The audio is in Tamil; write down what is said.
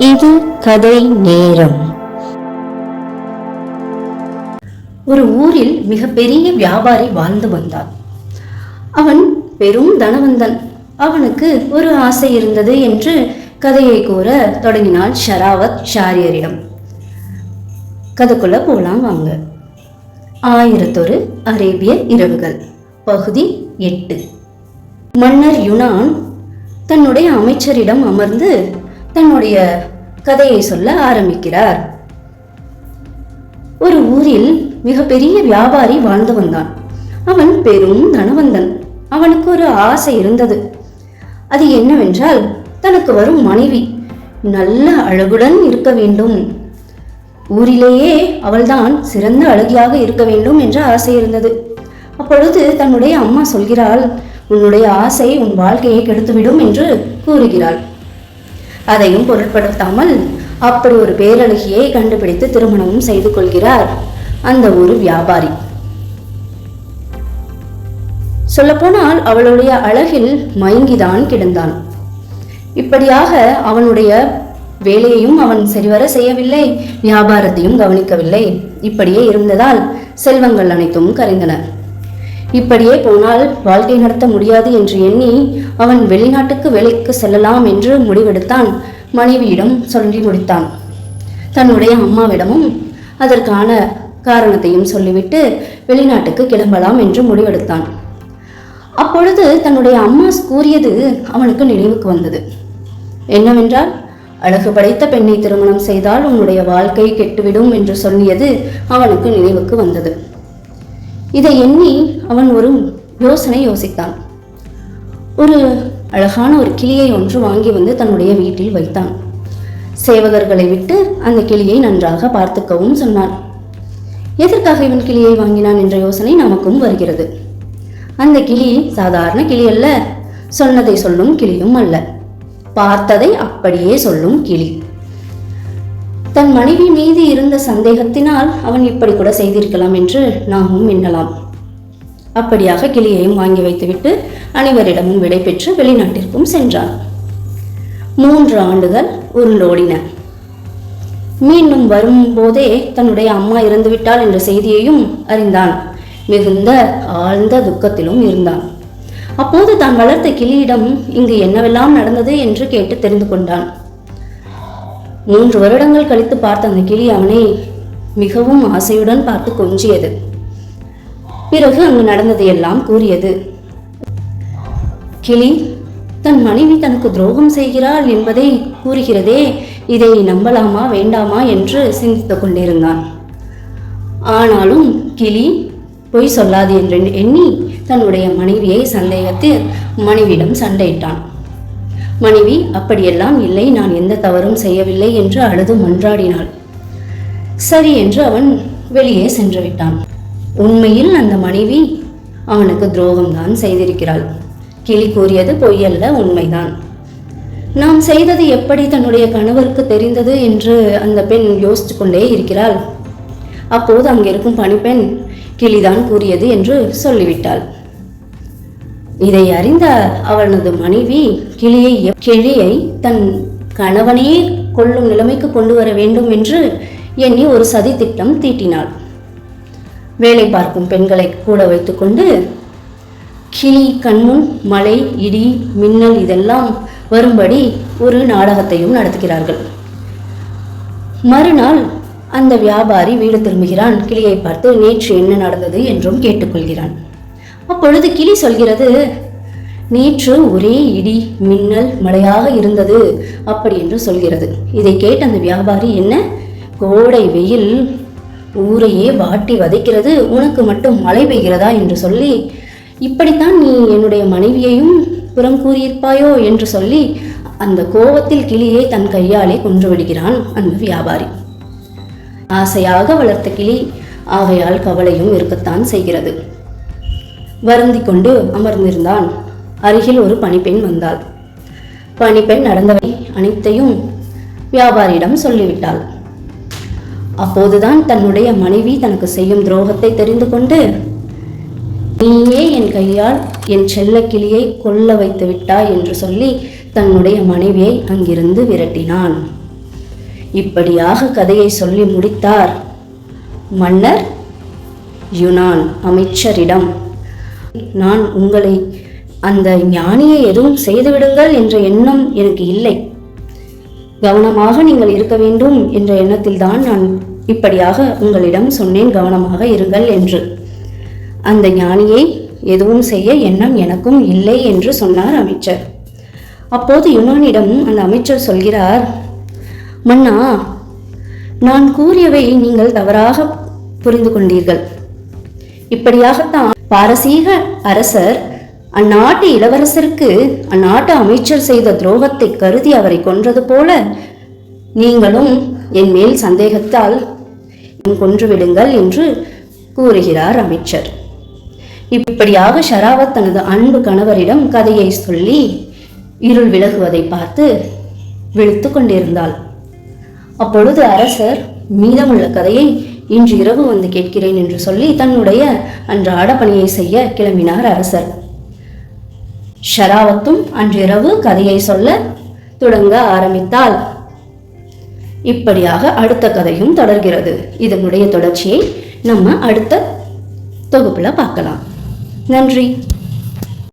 இது கதை நேரம். ஒரு ஊரில் மிகப்பெரிய வியாபாரி வாழ்ந்து வந்தான். அவன் பெரும் தனவந்தன். அவனுக்கு ஒரு ஆசை இருந்தது என்று கதையை கூற தொடங்கினாள் ஷராவத் ஷாரியரிடம். கதைக்குள்ள போலாம் வாங்க. ஆயிரத்தொரு அரேபிய இரவுகள் பகுதி எட்டு. மன்னர் யுனான் தன்னுடைய அமைச்சரிடம் அமர்ந்து தன்னுடைய கதையை சொல்ல ஆரம்பிக்கிறார். ஒரு ஊரில் மிகப்பெரிய வியாபாரி வாழ்ந்து வந்தான். அவன் பெரும் தனவந்தன். அவனுக்கு ஒரு ஆசை இருந்தது. அது என்னவென்றால் தனக்கு வரும் மனைவி நல்ல அழகுடன் இருக்க வேண்டும். ஊரிலேயே அவள்தான் சிறந்த அழகியாக இருக்க வேண்டும் என்ற ஆசை இருந்தது. அப்பொழுது தன்னுடைய அம்மா சொல்கிறாள் உன்னுடைய ஆசை உன் வாழ்க்கையை கெடுத்துவிடும் என்று கூறுகிறாள். அதையும் பொருட்படுத்தாமல் அப்படி ஒரு பேரழகியை கண்டுபிடித்து திருமணமும் செய்து கொள்கிறார் அந்த ஒரு வியாபாரி. சொல்லப்போனால் அவளுடைய அழகில் மயங்கிதான் கிடந்தான். இப்படியாக அவனுடைய வேலையையும் அவன் சரிவர செய்யவில்லை வியாபாரத்தையும் கவனிக்கவில்லை. இப்படியே இருந்ததால் செல்வங்கள் அனைத்தும் கரைந்தன. இப்படியே போனால் வாழ்க்கை நடத்த முடியாது என்று எண்ணி அவன் வெளிநாட்டுக்கு வேலைக்கு செல்லலாம் என்று முடிவெடுத்தான். மனைவியிடம் சொல்லி முடித்தான். தன்னுடைய அம்மாவிடமும் அதற்கான காரணத்தையும் சொல்லிவிட்டு வெளிநாட்டுக்கு கிளம்பலாம் என்று முடிவெடுத்தான். அப்பொழுது தன்னுடைய அம்மா கூறியது அவனுக்கு நினைவுக்கு வந்தது. என்னவென்றால் அழகு படைத்த பெண்ணை திருமணம் செய்தால் உன்னுடைய வாழ்க்கை கெட்டுவிடும் என்று சொல்லியது அவனுக்கு நினைவுக்கு வந்தது. இதை எண்ணி அவன் ஒரு யோசனை யோசித்தான். ஒரு அழகான ஒரு கிளியை ஒன்று வாங்கி வந்து தன்னுடைய வீட்டில் வைத்தான். சேவகர்களை விட்டு அந்த கிளியை நன்றாக பார்த்துக்கவும் சொன்னான். எதற்காக இவன் கிளியை வாங்கினான் என்ற யோசனை நமக்கும் வருகிறது. அந்த கிளி சாதாரண கிளி அல்ல. சொன்னதை சொல்லும் கிளியும் அல்ல. பார்த்ததை அப்படியே சொல்லும் கிளி. தன் மனைவி மீது இருந்த சந்தேகத்தினால் அவன் இப்படி கூட செய்திருக்கலாம் என்று நாமும் எண்ணலாம். அப்படியாக கிளியையும் வாங்கி வைத்துவிட்டு அனைவரிடமும் விடை பெற்று வெளிநாட்டிற்கும் சென்றான். மூன்று ஆண்டுகள் உருண்டோடின. மீண்டும் வரும்போதே தன்னுடைய அம்மா இறந்துவிட்டாள் என்ற செய்தியையும் அறிந்தான். மிகுந்த ஆழ்ந்த துக்கத்திலும் இருந்தான். அப்போது தான் வளர்த்த கிளியிடம் இங்கு என்னவெல்லாம் நடந்தது என்று கேட்டு தெரிந்து கொண்டான். மூன்று வருடங்கள் கழித்து பார்த்த அந்த கிளி அவனை மிகவும் ஆசையுடன் பார்த்து கொஞ்சியது. பிறகு அங்கு நடந்ததையெல்லாம் கூறியது. கிளி தன் மனைவி தனக்கு துரோகம் செய்கிறாள் என்பதை கூறுகிறதே இதை நம்பலாமா வேண்டாமா என்று சிந்தித்துக் கொண்டிருந்தான். ஆனாலும் கிளி பொய் சொல்லாது என்று எண்ணி தன்னுடைய மனைவியை சந்தேகத்து மனைவியிடம் சண்டையிட்டான். மனைவி அப்படியெல்லாம் இல்லை நான் எந்த தவறும் செய்யவில்லை என்று அழுது மன்றாடினாள். சரி என்று அவன் வெளியே சென்று விட்டான். உண்மையில் அந்த மனைவி அவனுக்கு துரோகம்தான் செய்திருக்கிறாள். கிளி கூறியது பொய்யல்ல உண்மைதான். நாம் செய்தது எப்படி தன்னுடைய கணவருக்கு தெரிந்தது என்று அந்த பெண் யோசித்து கொண்டே இருக்கிறாள். அப்போது அங்கிருக்கும் பணிப்பெண் கிளிதான் கூறியது என்று சொல்லிவிட்டாள். இதை அறிந்த அவனது மனைவி கிளியை கிளியை தன் கணவனையே கொல்லும் நிலைமைக்கு கொண்டு வர வேண்டும் என்று எண்ணி ஒரு சதி திட்டம் தீட்டினாள். வேலை பார்க்கும் பெண்களை கூட வைத்துக்கொண்டு கிளி கண்முன் மலை இடி மின்னல் இதெல்லாம் வரும்படி ஒரு நாடகத்தையும் நடத்துகிறார்கள். மறுநாள் அந்த வியாபாரி வீடு திரும்புகிறான். கிளியை பார்த்து நேற்று என்ன நடந்தது? என்றும் கேட்டுக்கொள்கிறான். அப்பொழுது கிளி சொல்கிறது நேற்று ஒரே இடி மின்னல் மழையாக இருந்தது அப்படி என்று சொல்கிறது. இதை கேட்ட அந்த வியாபாரி என்ன? கோடை வெயில் ஊரையே வாட்டி வதைக்கிறது உனக்கு மட்டும் மழை பெய்கிறதா? என்று சொல்லி இப்படித்தான் நீ என்னுடைய மனைவியையும் புறம் கூறியிருப்பாயோ? என்று சொல்லி அந்த கோபத்தில் கிளியை தன் கையாலே கொன்று விடுகிறான் அந்த வியாபாரி. ஆசையாக வளர்த்த கிளி ஆகையால் கவலையும் இருக்கத்தான் செய்கிறது. வருந்தி கொண்டு அமர்ந்திருந்தான். அருகில் ஒரு பணிப்பெண் வந்தாள். பணிப்பெண் நடந்தவை அனைத்தையும் வியாபாரியிடம் சொல்லிவிட்டாள். அப்போதுதான் தன்னுடைய மனைவி தனக்கு செய்யும் துரோகத்தை தெரிந்து கொண்டு நீயே என் கையால் என் செல்ல கிளியை கொல்ல வைத்து விட்டாய் என்று சொல்லி தன்னுடைய மனைவியை அங்கிருந்து விரட்டினான். இப்படியாக கதையை சொல்லி முடித்தார் மன்னர் யுனான் அமைச்சரிடம். நான் உங்களை அந்த ஞானியை எதுவும் செய்துவிடுங்கள் என்ற எண்ணம் எனக்கு இல்லை. கவனமாக நீங்கள் இருக்க வேண்டும் என்ற எண்ணத்தில் தான் நான் இப்படியாக உங்களிடம் சொன்னேன் கவனமாக இருங்கள் என்று. அந்த ஞானியை எதுவும் செய்ய எண்ணம் எனக்கும் இல்லை என்று சொன்னார் அமைச்சர். அப்போது யுனானிடம் அந்த அமைச்சர் சொல்கிறார் மன்னா நான் கூறியவை நீங்கள் தவறாக புரிந்து கொண்டீர்கள். இப்படியாகத்தான் பாரசீக அரசர் அந்நாட்டு இளவரசருக்கு அந்நாட்டு அமைச்சர் செய்த துரோகத்தை கருதி அவரை கொன்றது போல நீங்களும் என் மேல் சந்தேகத்தால் கொன்றுவிடுங்கள் என்று கூறுகிறார் அமைச்சர். இப்படியாக ஷராவத் தனது அன்பு கணவரிடம் கதையை சொல்லி இருள் விலகுவதை பார்த்து விழித்து கொண்டிருந்தாள். அப்பொழுது அரசர் மீதமுள்ள கதையை இன்று இரவு வந்து கேட்கிறேன் என்று சொல்லி தன்னுடைய அன்றாட பணியை செய்ய கிளம்பினார் அரசர். ஷராவத்தும் அன்றிரவு கதையை சொல்ல தொடங்க ஆரம்பித்தாள். இப்படியாக அடுத்த கதையும் தொடர்கிறது. இதனுடைய தொடர்ச்சியை நம்ம அடுத்த தொகுப்பில் பார்க்கலாம். நன்றி.